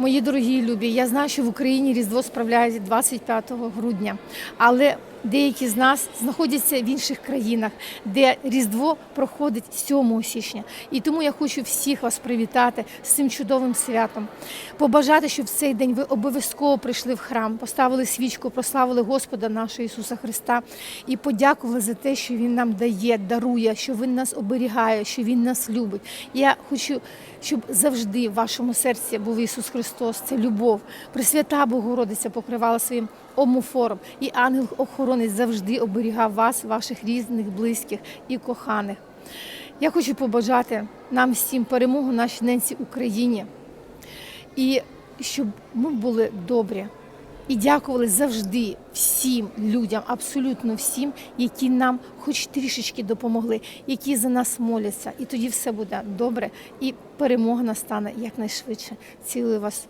Мої дорогі любі, я знаю, що в Україні Різдво справляють 25 грудня, але деякі з нас знаходяться в інших країнах, де Різдво проходить 7 січня. І тому я хочу всіх вас привітати з цим чудовим святом, побажати, щоб в цей день ви обов'язково прийшли в храм, поставили свічку, прославили Господа нашого Ісуса Христа і подякували за те, що Він нам дає, дарує, що Він нас оберігає, що Він нас любить. Я хочу, щоб завжди в вашому серці був Ісус Христос. Це любов. Пресвята Богородиця покривала своїм омофором, і ангел-охоронець завжди оберігав вас, ваших різних, близьких і коханих. Я хочу побажати нам всім перемогу нашій ненці Україні і щоб ми були добрі. І дякували завжди всім людям, абсолютно всім, які нам хоч трішечки допомогли, які за нас моляться. І тоді все буде добре, і перемога настане якнайшвидше. Цілую вас.